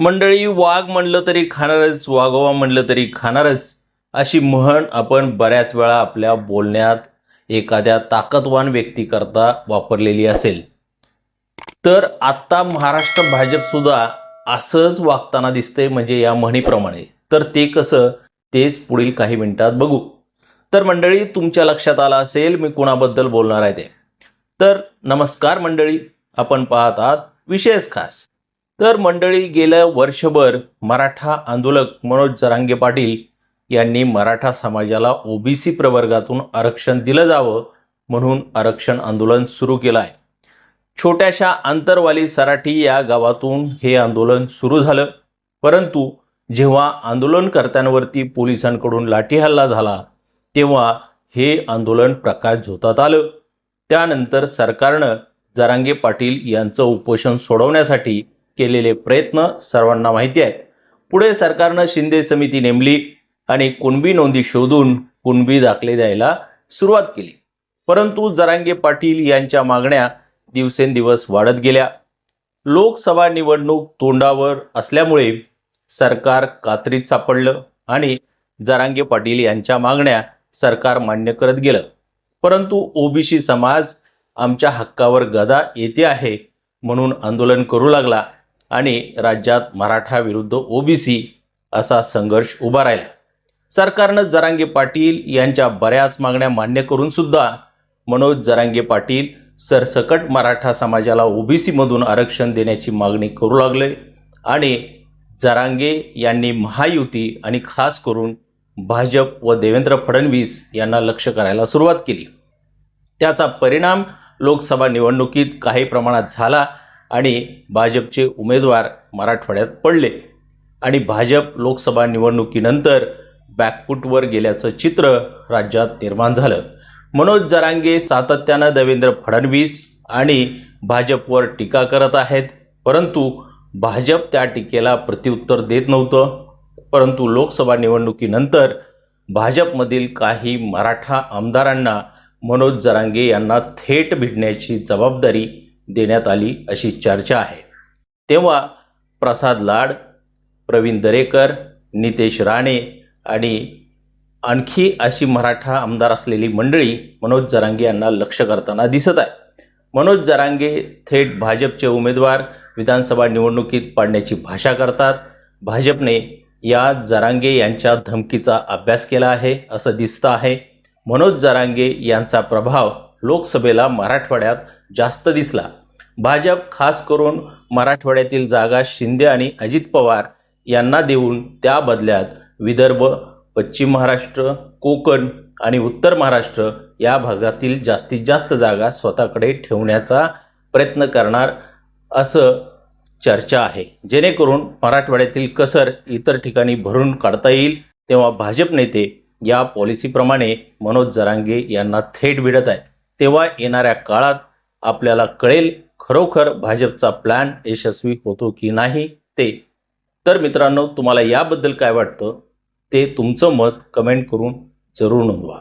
मंडळी वाघ म्हणलं तरी खाणारच वाघोवा म्हणलं तरी खाणारच अशी म्हण आपण बऱ्याच वेळा आपल्या बोलण्यात एखाद्या ताकदवान व्यक्तीकरता वापरलेली असेल. तर आत्ता महाराष्ट्र भाजपसुद्धा असंच वागताना दिसतंय म्हणजे या म्हणीप्रमाणे. तर ते कसं तेच पुढील काही मिनिटात बघू. तर मंडळी तुमच्या लक्षात आलं असेल मी कुणाबद्दल बोलणार आहे ते. तर नमस्कार मंडळी आपण पाहत आहात विशेष खास. तर मंडळी गेलं वर्षभर मराठा आंदोलक मनोज जरांगे पाटील यांनी मराठा समाजाला ओबीसी प्रवर्गातून आरक्षण दिलं जावं म्हणून आरक्षण आंदोलन सुरू केलं आहे. छोट्याशा आंतरवाली सराठी या गावातून हे आंदोलन सुरू झालं. परंतु जेव्हा आंदोलनकर्त्यांवरती पोलिसांकडून लाठी हल्ला झाला तेव्हा हे आंदोलन प्रकाश झोतात आलं. त्यानंतर सरकारनं जरांगे पाटील यांचं उपोषण सोडवण्यासाठी केलेले प्रयत्न सर्वांना माहिती आहेत. पुढे सरकारनं शिंदे समिती नेमली आणि कुणबी नोंदी शोधून कुणबी दाखले द्यायला सुरुवात केली. परंतु जरांगे पाटील यांच्या मागण्या दिवसेंदिवस वाढत गेल्या. लोकसभा निवडणूक तोंडावर असल्यामुळे सरकार कात्रीत सापडलं आणि जरांगे पाटील यांच्या मागण्या सरकार मान्य करत गेलं. परंतु ओबीसी समाज आमच्या हक्कावर गदा येते आहे म्हणून आंदोलन करू लागला. आणि राज्यात मराठा विरुद्ध ओबीसी असा संघर्ष उभा राहिला. सरकारनं जरांगे पाटील यांच्या बऱ्याच मागण्या मान्य करून सुद्धा मनोज जरांगे पाटील सरसकट मराठा समाजाला ओबीसीमधून आरक्षण देण्याची मागणी करू लागले आणि जरांगे यांनी महायुती आणि खास करून भाजप व देवेंद्र फडणवीस यांना लक्ष करायला सुरुवात केली. त्याचा परिणाम लोकसभा निवडणुकीत काही प्रमाणात झाला आणि भाजपचे उमेदवार मराठवाड्यात पडले. आणि भाजप लोकसभा निवडणुकीनंतर बॅकफूटवर गेल्याचं चित्र राज्यात निर्माण झालं. मनोज जरांगे सातत्यानं देवेंद्र फडणवीस आणि भाजपवर टीका करत आहेत. परंतु भाजप त्या टीकेला प्रत्युत्तर देत नव्हतं. परंतु लोकसभा निवडणुकीनंतर भाजपमधील काही मराठा आमदारांना मनोज जरांगे यांना थेट भिडण्याची जबाबदारी देण्यात आली अशी चर्चा आहे. तेव्हा प्रसाद लाड प्रवीण दरेकर नितेश राणे आणि आणखी अशी मराठा आमदार असलेली मंडळी मनोज जरांगे यांना लक्ष करताना दिसत आहे. मनोज जरांगे थेट भाजपचे उमेदवार विधानसभा निवडणुकीत पाडण्याची भाषा करतात. भाजपने या जरांगे यांच्या धमकीचा अभ्यास केला आहे असं दिसतं आहे. मनोज जरांगे यांचा प्रभाव लोकसभेला मराठवाड्यात जास्त दिसला. भाजप खास करून मराठवाड्यातील जागा शिंदे आणि अजित पवार यांना देऊन त्या बदल्यात विदर्भ पश्चिम महाराष्ट्र कोकण आणि उत्तर महाराष्ट्र या भागातील जास्तीत जास्त जागा स्वतःकडे ठेवण्याचा प्रयत्न करणार असं चर्चा आहे. जेणेकरून मराठवाड्यातील कसर इतर ठिकाणी भरून काढता येईल तेव्हा भाजप नेते या पॉलिसीप्रमाणे मनोज जरांगे यांना थेट भिडत आहेत. तेव्हा येणाऱ्या काळात आपल्याला कळेल खरोखर भाजपचा प्लॅन यशस्वी होतो की नाही ते? तर मित्रांनो तुम्हाला याबद्दल काय वाटतं? ते तुमचं मत कमेंट करून जरूर नोंदवा.